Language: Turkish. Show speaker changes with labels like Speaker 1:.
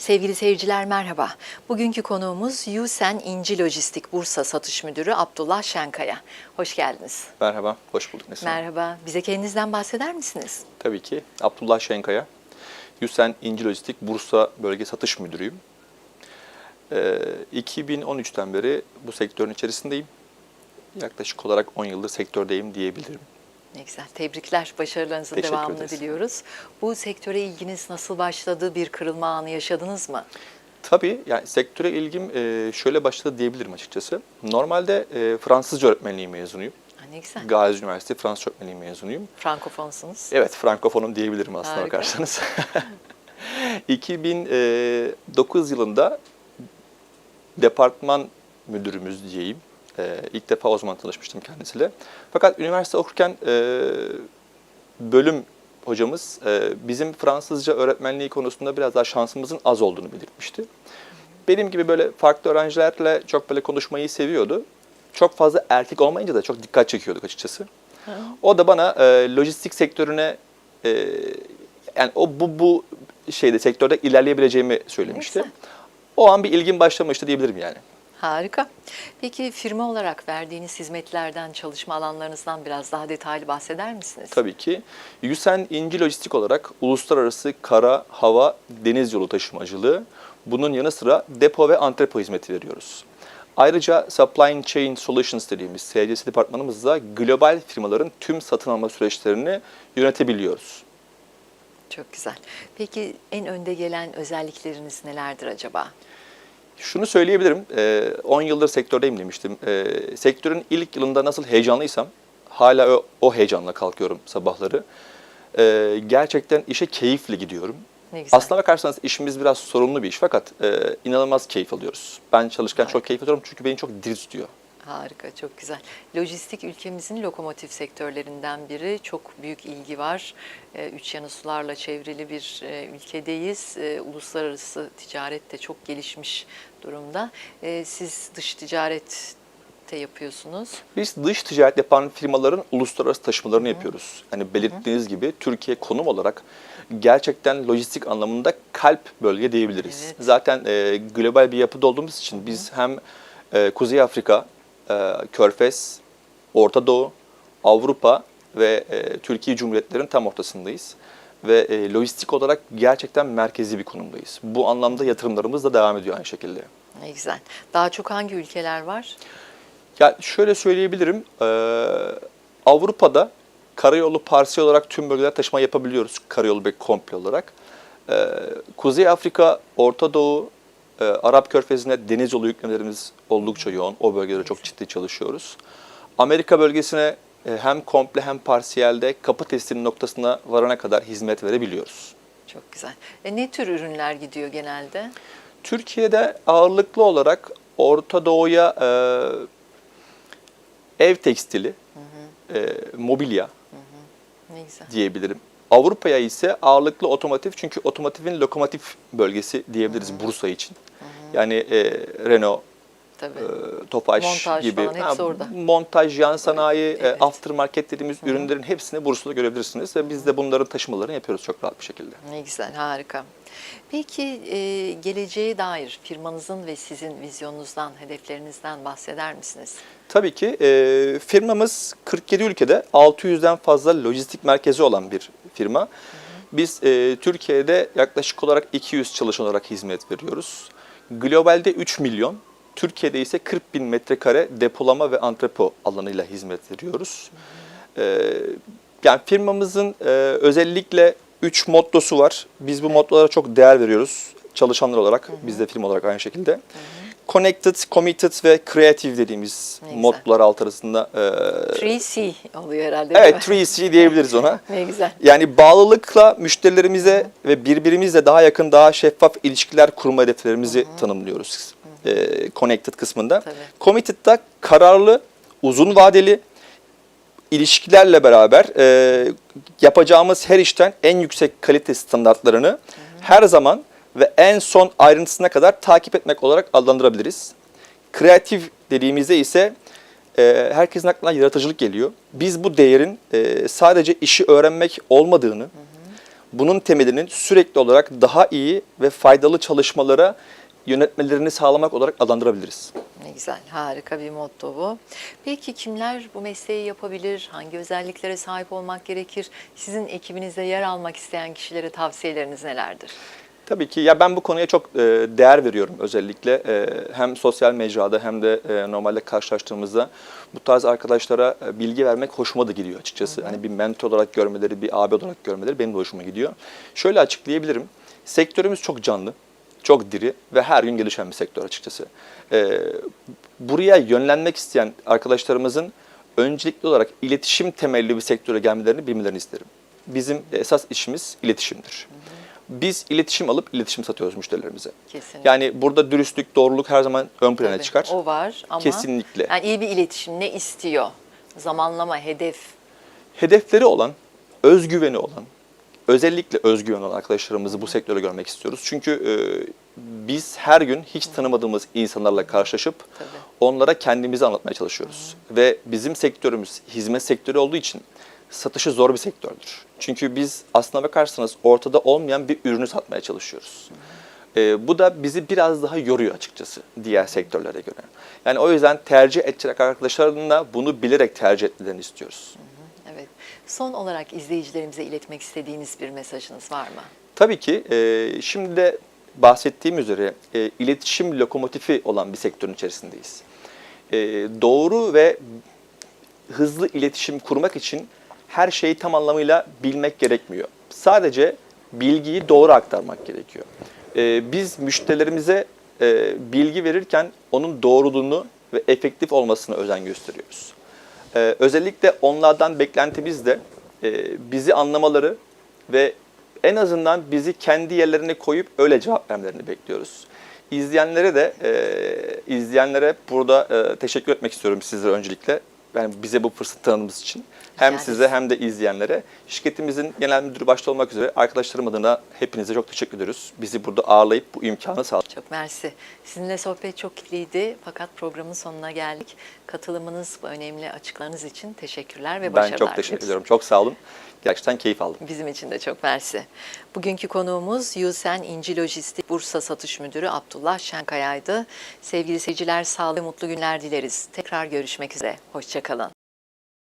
Speaker 1: Sevgili seyirciler merhaba. Bugünkü konuğumuz Yusen İnci Lojistik Bursa Satış Müdürü Abdullah Şenkaya. Hoş geldiniz.
Speaker 2: Merhaba, hoş bulduk Nesin.
Speaker 1: Merhaba. Bize kendinizden bahseder misiniz?
Speaker 2: Tabii ki. Abdullah Şenkaya, Yusen İnci Lojistik Bursa Bölge Satış Müdürüyüm. Ee, 2013'ten beri bu sektörün içerisindeyim. Yaklaşık olarak 10 yıldır sektördeyim diyebilirim.
Speaker 1: Ne güzel. Tebrikler. Başarılarınızın
Speaker 2: Teşekkür
Speaker 1: devamını
Speaker 2: ederiz.
Speaker 1: diliyoruz. Bu sektöre ilginiz nasıl başladı? Bir kırılma anı yaşadınız mı?
Speaker 2: Tabii yani sektöre ilgim e, şöyle başladı diyebilirim açıkçası. Normalde e, Fransızca öğretmenliği mezunuyum.
Speaker 1: Ha, ne güzel.
Speaker 2: Gazi Üniversitesi Fransızca öğretmenliği mezunuyum.
Speaker 1: Frankofonsunuz.
Speaker 2: Evet, Frankofonum diyebilirim aslına
Speaker 1: Harika.
Speaker 2: bakarsanız. 2009 yılında departman müdürümüz diyeyim. Ee, ilk defa o zaman tanışmıştım kendisiyle. Fakat üniversite okurken e, bölüm hocamız e, bizim Fransızca öğretmenliği konusunda biraz daha şansımızın az olduğunu belirtmişti. Benim gibi böyle farklı öğrencilerle çok böyle konuşmayı seviyordu. Çok fazla erkek olmayınca da çok dikkat çekiyorduk açıkçası. O da bana e, lojistik sektörüne e, yani o bu bu şeyde sektörde ilerleyebileceğimi söylemişti.
Speaker 1: güzel.
Speaker 2: O an bir ilgim başlamıştı diyebilirim yani.
Speaker 1: Harika. Peki firma olarak verdiğiniz hizmetlerden, çalışma alanlarınızdan biraz daha detaylı bahseder misiniz?
Speaker 2: Tabii ki. Yusen İnci Lojistik olarak uluslararası kara, hava, deniz yolu taşımacılığı, bunun yanı sıra depo ve antrepo hizmeti veriyoruz. Ayrıca Supply Chain Solutions dediğimiz SCS departmanımızda global firmaların tüm satın alma süreçlerini yönetebiliyoruz.
Speaker 1: Çok güzel. Peki en önde gelen özellikleriniz nelerdir acaba?
Speaker 2: Şunu söyleyebilirim, e, 10 yıldır sektördeyim demiştim. E, Sektörün ilk yılında nasıl heyecanlıysam, hala o, o heyecanla kalkıyorum sabahları. E, Gerçekten işe keyifle gidiyorum.
Speaker 1: Ne güzel.
Speaker 2: Aslına bakarsanız işimiz biraz sorumlu bir iş fakat e, inanılmaz keyif alıyoruz. Ben çalışırken
Speaker 1: Harika.
Speaker 2: çok keyif alıyorum çünkü beni çok diri tutuyor.
Speaker 1: Harika, çok güzel. Lojistik ülkemizin lokomotif sektörlerinden biri. Çok büyük ilgi var. Ee, Üç yanı sularla çevrili bir e, ülkedeyiz. Ee, Uluslararası ticaret de çok gelişmiş durumda. Ee, Siz dış ticaret de yapıyorsunuz.
Speaker 2: Biz dış ticaret yapan firmaların uluslararası taşımalarını yapıyoruz. Hani belirttiğiniz gibi Türkiye konum olarak gerçekten lojistik anlamında kalp bölge diyebiliriz.
Speaker 1: Evet.
Speaker 2: Zaten e, global bir yapıda olduğumuz için biz hem e, Kuzey Afrika, e, Körfez, Orta Doğu, Avrupa ve e, Türkiye Cumhuriyetlerin tam ortasındayız. Ve e, lojistik olarak gerçekten merkezi bir konumdayız. Bu anlamda yatırımlarımız da devam ediyor aynı şekilde.
Speaker 1: Ne güzel. Daha çok hangi ülkeler var?
Speaker 2: Ya şöyle söyleyebilirim. Avrupa'da karayolu parsiyel olarak tüm bölgeler taşıma yapabiliyoruz. Karayolu ve komple olarak. Kuzey Afrika, Orta Doğu, eee, Arap Körfezi'ne deniz yolu yüklemelerimiz oldukça yoğun. O bölgelere çok ciddi çalışıyoruz. Amerika bölgesine e, hem komple hem parsiyelde kapı teslim noktasına varana kadar hizmet verebiliyoruz.
Speaker 1: Çok güzel. E, ne tür ürünler gidiyor genelde?
Speaker 2: Türkiye'de ağırlıklı olarak Orta Doğu'ya e, ev tekstili, e, mobilya
Speaker 1: Ne güzel.
Speaker 2: diyebilirim. Avrupa'ya ise ağırlıklı otomotiv çünkü otomotivin lokomotif bölgesi diyebiliriz Bursa için. Yani e, Renault,
Speaker 1: Tabii.
Speaker 2: e, Tofaş
Speaker 1: Montaj
Speaker 2: gibi
Speaker 1: falan hepsi orada.
Speaker 2: montaj, yan sanayi, e,
Speaker 1: Evet.
Speaker 2: aftermarket dediğimiz ürünlerin hepsini Bursa'da görebilirsiniz ve biz de bunların taşımalarını yapıyoruz çok rahat bir şekilde.
Speaker 1: Ne güzel, harika. Peki e, geleceğe dair firmanızın ve sizin vizyonunuzdan, hedeflerinizden bahseder misiniz?
Speaker 2: Tabii ki e, firmamız 47 ülkede 600'den fazla lojistik merkezi olan bir firma. Biz e, Türkiye'de yaklaşık olarak 200 çalışan olarak hizmet veriyoruz. Globalde 3 milyon, Türkiye'de ise 40 bin metrekare depolama ve antrepo alanıyla hizmet veriyoruz. E, yani firmamızın e, özellikle 3 mottosu var. Biz bu mottolara çok değer veriyoruz çalışanlar olarak, biz de firma olarak aynı şekilde. Connected, Committed ve Creative dediğimiz
Speaker 1: Ne
Speaker 2: mottolar alt arasında. e,
Speaker 1: 3C oluyor herhalde
Speaker 2: evet,
Speaker 1: mi?
Speaker 2: 3C diyebiliriz ona.
Speaker 1: Ne güzel.
Speaker 2: Yani bağlılıkla müşterilerimize ve birbirimizle daha yakın, daha şeffaf ilişkiler kurma hedeflerimizi tanımlıyoruz. E, connected kısmında.
Speaker 1: Tabii.
Speaker 2: Committed'da kararlı, uzun vadeli ilişkilerle beraber e, yapacağımız her işten en yüksek kalite standartlarını her zaman ve en son ayrıntısına kadar takip etmek olarak adlandırabiliriz. Kreatif dediğimizde ise e, herkesin aklına yaratıcılık geliyor. Biz bu değerin e, sadece işi öğrenmek olmadığını, bunun temelinin sürekli olarak daha iyi ve faydalı çalışmalara yönetmelerini sağlamak olarak adlandırabiliriz.
Speaker 1: Ne güzel, harika bir motto bu. Peki kimler bu mesleği yapabilir? Hangi özelliklere sahip olmak gerekir? Sizin ekibinizde yer almak isteyen kişilere tavsiyeleriniz nelerdir?
Speaker 2: Tabii ki ya ben bu konuya çok e, değer veriyorum özellikle E, hem sosyal mecrada hem de e, normalde karşılaştığımızda bu tarz arkadaşlara e, bilgi vermek hoşuma da gidiyor açıkçası. Hani bir mentor olarak görmeleri, bir abi olarak görmeleri benim de hoşuma gidiyor. Şöyle açıklayabilirim. Sektörümüz çok canlı, çok diri ve her gün gelişen bir sektör açıkçası. E, buraya yönlenmek isteyen arkadaşlarımızın öncelikli olarak iletişim temelli bir sektöre gelmelerini bilmelerini isterim. Bizim esas işimiz iletişimdir. Biz iletişim alıp iletişim satıyoruz müşterilerimize.
Speaker 1: Kesinlikle.
Speaker 2: Yani burada dürüstlük, doğruluk her zaman ön plana
Speaker 1: Tabii,
Speaker 2: çıkar.
Speaker 1: O var ama
Speaker 2: Kesinlikle.
Speaker 1: yani iyi bir iletişim ne istiyor? Zamanlama, hedef.
Speaker 2: Hedefleri olan, özgüveni olan, özellikle özgüven olan arkadaşlarımızı bu sektöre görmek istiyoruz. Çünkü e, biz her gün hiç tanımadığımız insanlarla karşılaşıp
Speaker 1: Tabii.
Speaker 2: onlara kendimizi anlatmaya çalışıyoruz. Ve bizim sektörümüz hizmet sektörü olduğu için satışı zor bir sektördür. Çünkü biz aslına bakarsanız ortada olmayan bir ürünü satmaya çalışıyoruz. E, bu da bizi biraz daha yoruyor açıkçası diğer sektörlere göre. Yani o yüzden tercih edecek arkadaşların da bunu bilerek tercih etmelerini istiyoruz.
Speaker 1: Evet. Son olarak izleyicilerimize iletmek istediğiniz bir mesajınız var mı?
Speaker 2: Tabii ki e, şimdi de bahsettiğim üzere e, iletişim lokomotifi olan bir sektörün içerisindeyiz. E, doğru ve hızlı iletişim kurmak için her şeyi tam anlamıyla bilmek gerekmiyor. Sadece bilgiyi doğru aktarmak gerekiyor. E, biz müşterilerimize e, bilgi verirken onun doğruluğunu ve efektif olmasına özen gösteriyoruz. Ee, özellikle onlardan beklentimiz de e, bizi anlamaları ve en azından bizi kendi yerlerine koyup öyle cevap vermelerini bekliyoruz. İzleyenlere de e, izleyenlere burada e, teşekkür etmek istiyorum sizlere öncelikle. Yani bize bu fırsatı tanıdığınız için. Hem
Speaker 1: Rica
Speaker 2: size hem de izleyenlere. Şirketimizin genel müdürü başta olmak üzere arkadaşlarım adına hepinize çok teşekkür ediyoruz. Bizi burada ağırlayıp bu imkanı sağladınız.
Speaker 1: Çok mersi. Sizinle sohbet çok keyifliydi fakat programın sonuna geldik. Katılımınız, bu önemli açıklarınız için teşekkürler ve
Speaker 2: Ben
Speaker 1: başarılar
Speaker 2: çok teşekkür ediyorum. Çok sağ olun. Gerçekten keyif aldım.
Speaker 1: Bizim için de çok mersi. Bugünkü konuğumuz Yusen İnci Lojistik Bursa Satış Müdürü Abdullah Şenkaya'ydı. Sevgili seyirciler sağlıklı mutlu günler dileriz. Tekrar görüşmek üzere. Hoşçakalın.